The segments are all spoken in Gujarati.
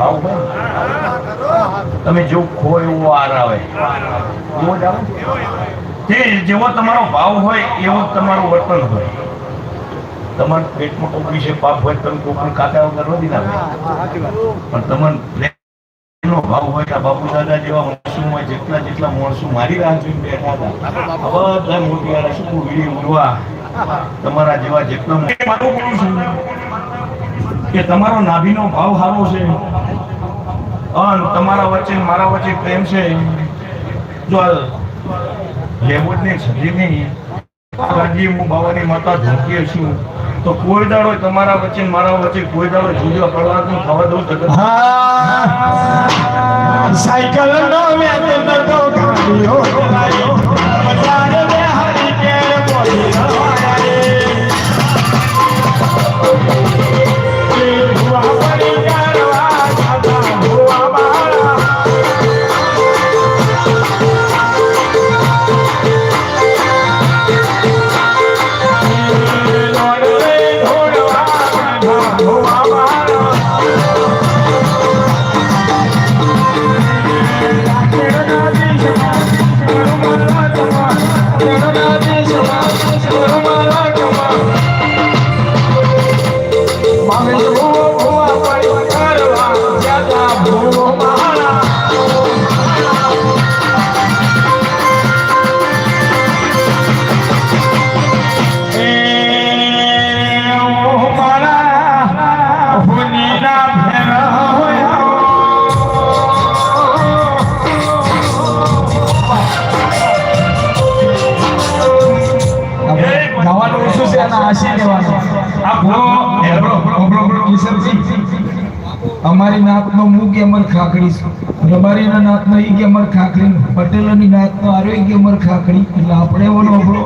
ભાવ તમે જેવું ખો એવો આર આવે. એવો જ આવે જેવો તમારો ભાવ હોય, એવું તમારું વર્તન હોય. તમારા પેટમાં કોઈ વિશે પાપ હોય તમે કોઈ પણ કાકા વગર નથી નાખે. પણ તમને ભાવ હોય આ બાપુ દાદા જેવા માણસો હોય, જેટલા જેટલા માણસો મારી રાહ જોઈને બેઠા હતા બધા મોટી યાર શું વીડી ઉડવા? તમારા જેવા જેટલા કે તમારો નાભીનો ભાવ સારો છે. અન તમારા વચ્ચે મારા વચ્ચે પ્રેમ છે? જો આ લેબોડને સજીની ગાંધી હું બાવાની માતા ઝૂંકીએ છું, તો કોઈ દાડો તમારા વચ્ચે મારા વચ્ચે કોઈ દાડો જુદો પડવા નહીં થવા દઉં સાયકલ નો મેં તો ગાડીઓ આશી લેવાનું. આ ભૂલો બરો, બરો, બરો, કિશોરજી. અમારી નાતનો કે અમર ખાખડી રબારીના નાતનો ઈ કે અમર ખાખડી પટેલની નાતનો આરોગ્ય અમર ખાખડી. એટલે આપણે ઓલો આપણો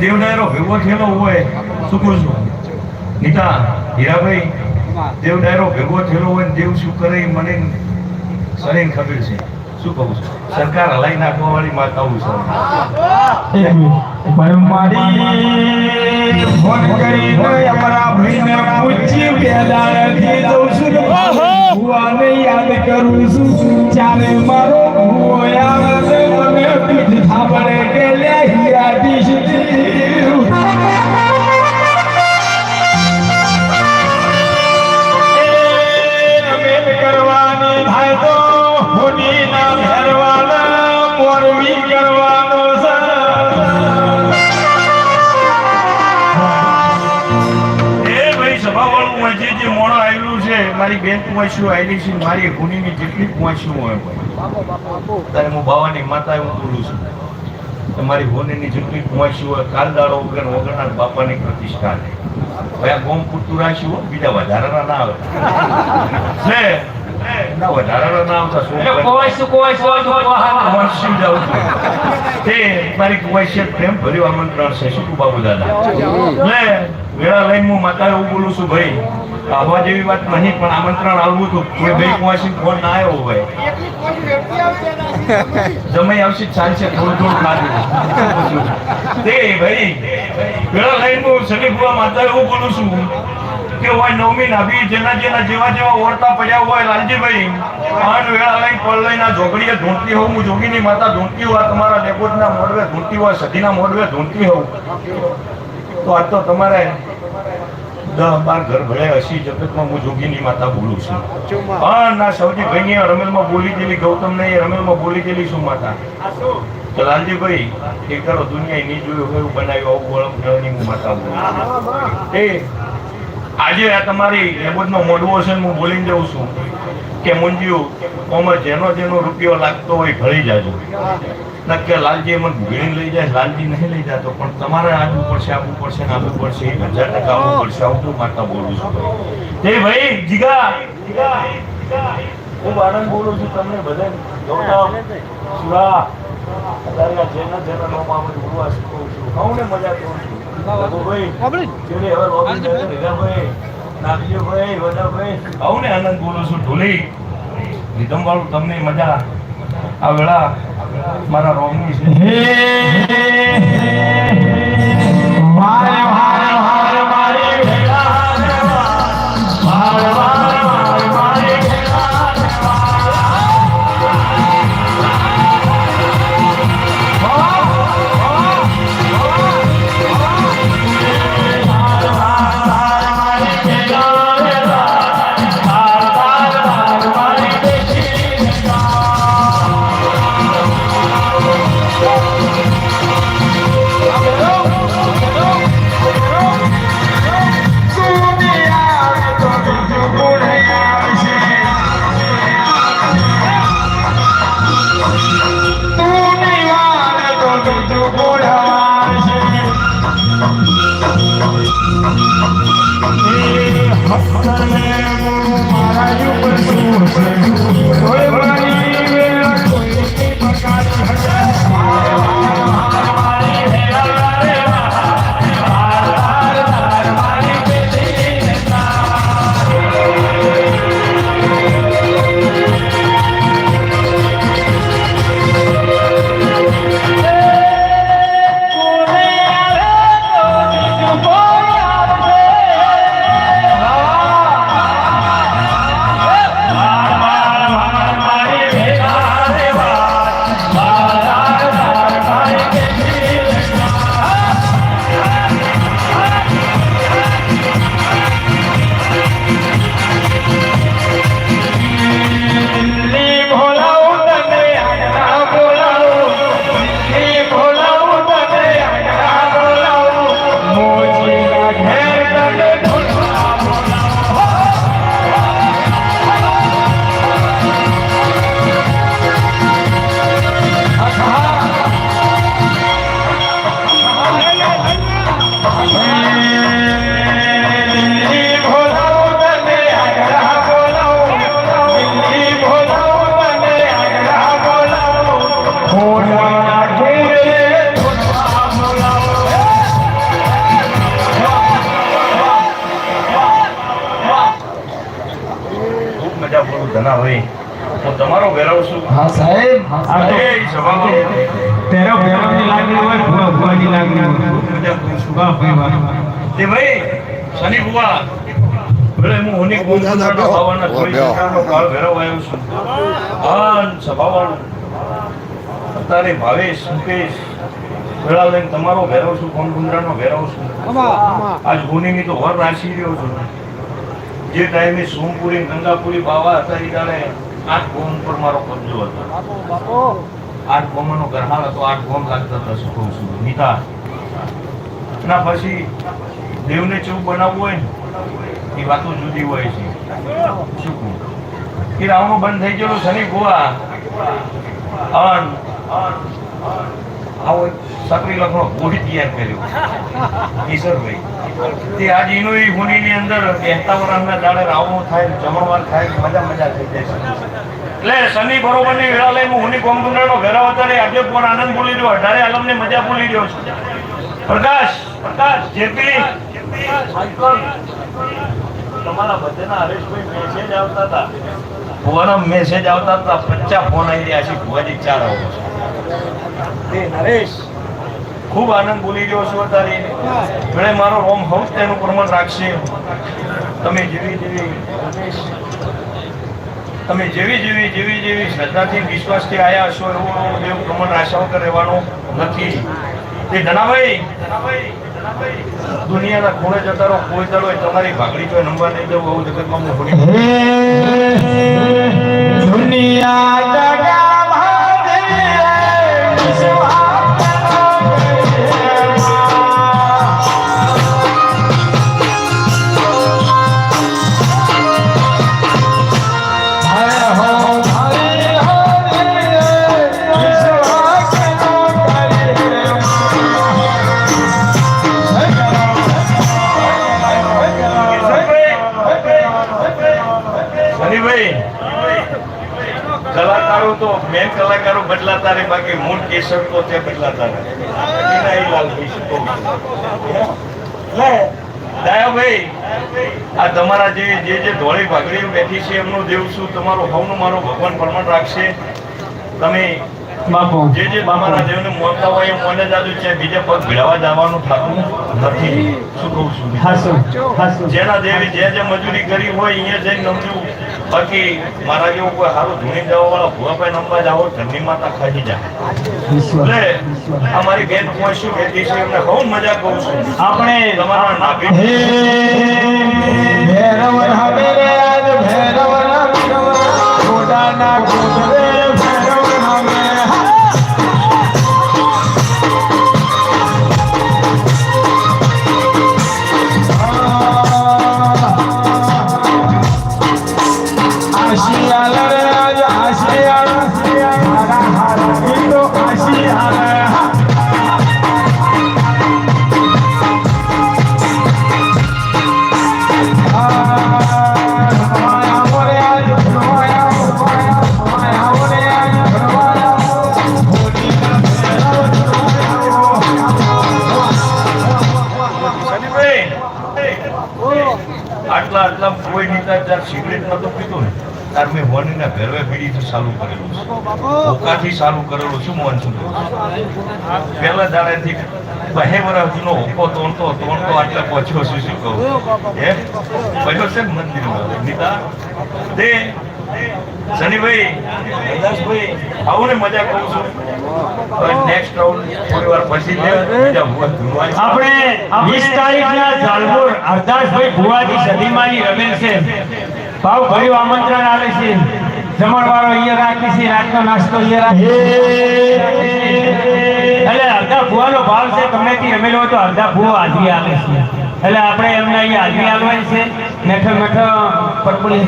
દેવડાયરો ભેગો થયેલો હોય શું કહું છું? નીતા હીરાભાઈ દેવડાયરો ભેગો થયેલો હોય ને દેવ શું કરે એ મને શરીને ખબર છે. શું કહું છું? સરકાર હલાઈ નાખવા વાળી માતાઓ છે. પણ ફોન કરીને અમારા ભાઈને પૂછી બેદાડથી દઉં છું ભુવાને યાદ કરું છું. ચાલે મારો ભુવો આવે મને પીઠ થાબડે કે મારી બેન કુંવાસીઓ આવેલી છે મારી ગુનીની જેટલી કુંવાસીઓ હોય ત્યારે હું બાવાની માતા હું બોલું છું. તમારી હોનીની જેટલી કુંવાસી હોય કાલદાળો વગર વગરના બાપાની પ્રતિષ્ઠા છે. ભાઈ આ ગોમ પૂરતું રાખ્યું બીજા વધારાના ના આવે. છે? ના વધારાના ના આવતા શું કુંવાસી જાઉં છું? તે મારી કુંવાસી પ્રેમ ભર્યું આમંત્રણ છે શું બાબુ દાદા લે વેળા લઈને હું માતા એવું બોલું છું ભાઈ. આવા જેવી વાત નહીં પણ આમંત્રણ આવવું હતું કોઈ ભાઈ કુંવાસી ફોન ના આવ્યો હોય. જમાઈ આવશે ચાલશે થોડું થોડું ખાધું. તે ભાઈ પેલા લાઈન હું શનિભુવા માતા એવું બોલું છું કે હોય નવમી નાભી જેના જેના જેવા જેવા ઓરતા પડ્યા હોય લાલજીભાઈ આન વેળા લઈ પળ લઈને આ ઝોકડીએ ઢૂંઢતી હોઉં હું જોગીની માતા ઢૂંઢતી હોય તમારા લેબોટના મોડવે ઢૂંઢતી હોય સતીના મોડવે ઢૂંઢતી હોઉં. તો આજ તો તમારે દસ બાર ઘર ભળે હસી જગતમાં હું જોગીની માતા બોલું છું. પણ ના સૌથી ભાઈ રમેલમાં બોલી ગયેલી ગૌતમ ને રમેલમાં બોલી ગયેલી શું માતા. તો લાલજીભાઈ એ કરો દુનિયા નહીં જોયું હોય એવું બનાવ્યું આવું ગોળમ જળની હું માતા બોલું એ આજે આ તમારી લેબોડનો મોડવો છે હું બોલીને જાઉં છું કે મુંજીઓ ઓમાં જેનો જેનો રૂપિયો લાગતો હોય ભળી જાજો. નક્કી લાલજી મને ભીણી લઈ જાય લાલજી નહીં લઈ જતો પણ તમારે આવવું પડશે આવવું પડશે ને આવવું પડશે એક હજાર ટકા આવવું પડશે આવું તો માતા બોલું છું. તે ભાઈ જીગા. હું આનંદ બોલું છું તમને બધા જોતા સુરા. અત્યારે જેના જેના નામ આપણે બોલવા શીખવું છું. સૌને મજા કરું છું. ભાઈ જેને હવે રોબિન હીરાભાઈ નાખજો ભાઈ. બધા ભાઈ આવું ને આનંદ બોલું છું. ઢોલી રીધમ વાળું તમને મજા. આ વેળા મારા રોમની હે વારે વારે વારે ધના ભાઈ હું તમારો વેરાવ છું હા સાહેબ. આ તો સભામાં તેરો ભેરવની લાગણી હોય ભૂવા ભૂવાની લાગણી હોય. મજા કરું છું. વાહ ભાઈ વાહ. તે ભાઈ શનિ બુવા ભલે હું હોની કોમ કરવાનો ભાવના થોડી કાળ ભેરવ આવ્યો છું. આન સભાવાળું. અત્યારે ભાવેશ મુકેશ ભેળા લઈને તમારો ભેરવ છું કોમ ગુંદરાનો ભેરવ છું આજ હોનીની તો વર રાશી રહ્યો છું. જે ટાઈમે સોમપુરી ગંગાપુરી બાવા હતા એ જાણે આઠ ગોમ પર મારો કબજો હતો. આઠ ગોમાનો ગરહાળ હતો આઠ ગોમ લાગતા હતા શું કહું છું નીતા ના પછી દેવને ચેવું બનાવવું હોય ને એ વાતો જુદી હોય છે. શું કહું? એ રાવણું બંધ થઈ ગયેલું શનિ ગોવા અન. આવો એક સક્રિય લખનો ગોળી તૈયાર કર્યો. કિશોરભાઈ તે આજ એનું ઈ હુનીની અંદર બેસતા વરાના દાડે રાવણું થાય જમણવાર થાય મજા મજા થઈ જાય એટલે શનિ બરોબરની વેળા લઈ હું હુની કોમકુંડળનો ઘેરા અત્યારે આજે પણ આનંદ ભૂલી રહ્યો, અઢારે આલમને મજા ભૂલી રહ્યો છે. પ્રકાશ પ્રકાશ જેપી તમારા બધાના હરેશભાઈ મેસેજ આવતા હતા. ફોન મેસેજ આવતા હતા, પચ્ચા ફોન આવી રહ્યા છે, ભુવાજી ચાર આવો નરેશ ખૂબ આનંદ બોલી રહ્યો છો અત્યારે ભલે મારો રોમ હાઉસ તેનું પ્રમાણ રાખશે તમે જેવી જેવી તમે જેવી જેવી જેવી જેવી શ્રદ્ધાથી વિશ્વાસથી આવ્યા હશો એવું દેવ પ્રમાણ આશાઓ રહેવાનો નથી તે ધનાભાઈ દુનિયાના ખૂણે જતા રહો કોઈ દડો તમારી ભાગડી કોઈ નંબર નહીં દેવું આવું જગતમાં દુનિયા બદલાતા રહે બાકી મૂળ કેસર તો તે બદલાતા રહે છું? એટલે દયાભાઈ આ તમારા જે જે જે ધોળી ભાગડી બેઠી છે એમનું દેવ શું તમારો હવનું મારો ભગવાન પ્રમાણ રાખશે? તમે જે જે તમારા દેવને મોકતા હોય એ મોને જાજો છે? બીજે પગ ભીડાવા જવાનું થતું નથી. શું કહું છું? જેના દેવી જે જે મજૂરી કરી હોય અહીંયા જઈને નમવું બાકી મારા જેવું કોઈ સારું ધૂણી જવા વાળા ભૂવાભાઈ નંબા જાઓ ઘરની માતા ખાઈ જાય. એટલે આ મારી બેન કોઈ શું કહેતી છે એમને બહુ મજા કહું છું. આપણે તમારા નાભી. હે ભૈરવ ભૈરવ ગોદરે ભૈરવ વનીના ભેરવે પીડીથી ચાલુ કરેલું છે. હોકાથી ચાલુ કરેલું છે મોહન પહેલા દાડેથી બહે વર્ષ જૂનો હોકો તોડતો તોડતો આટલે પહોંચ્યો છું શું કહું? હે પડ્યો છે ને મંદિરમાં નીતા? તે શનિભાઈ કૈલાસભાઈ આવું ને મજા કરું છું. નેક્સ્ટ રાઉન્ડ થોડી વાર પછી આપણે વીસ તારીખના ઝાલપુર હરદાસભાઈ ભુવાજી સદીમાની રમેલ છે. ભાવ ભર્યું આમંત્રણ આવે છે. જમણવારો અહીંયા રાખી છે, રાતનો નાસ્તો અહીંયા રાખી એટલે અડધા ભુવાનો ભાવ છે તમે થી રમેલો તો અડધા ભૂવો હાજરી આવે છે. એટલે આપણે એમને અહીંયા હાજરી આવવાની છે. મેઠો મેઠો પડપડી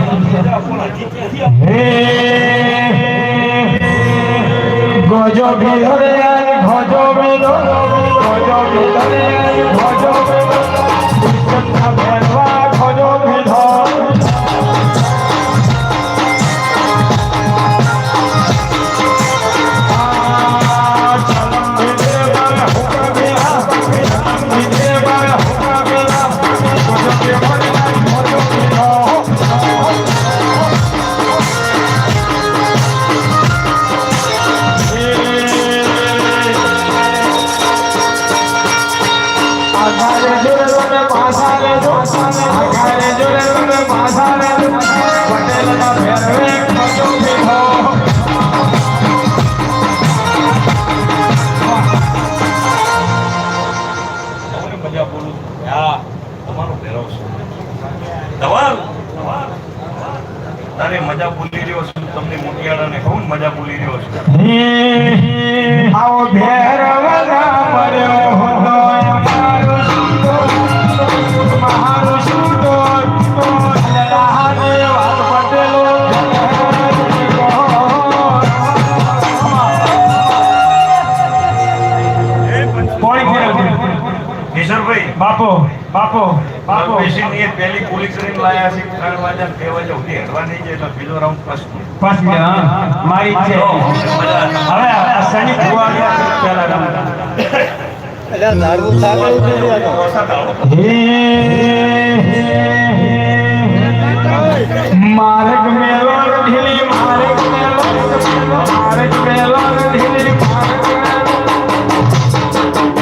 ગોજો ભી આય ગોજો ભીધો ગોજો ભીધરે મજા ભૂલી રહ્યો છું તમને મોટિયાળાને કહું મજા ભૂલી રહ્યો છું. આવો ભેર ફેરવજો કિશોરભાઈ બાપો બાપો. બાપો પેશીની એ પહેલી કરીને લાયા છે ત્રણ બે નહીં જાય એટલે બીજો રાઉન્ડ હા. મારી રમતા. માર્ગ મેલો ઢીલી માર્ગ મેલો માર્ગ મેલો ઢીલી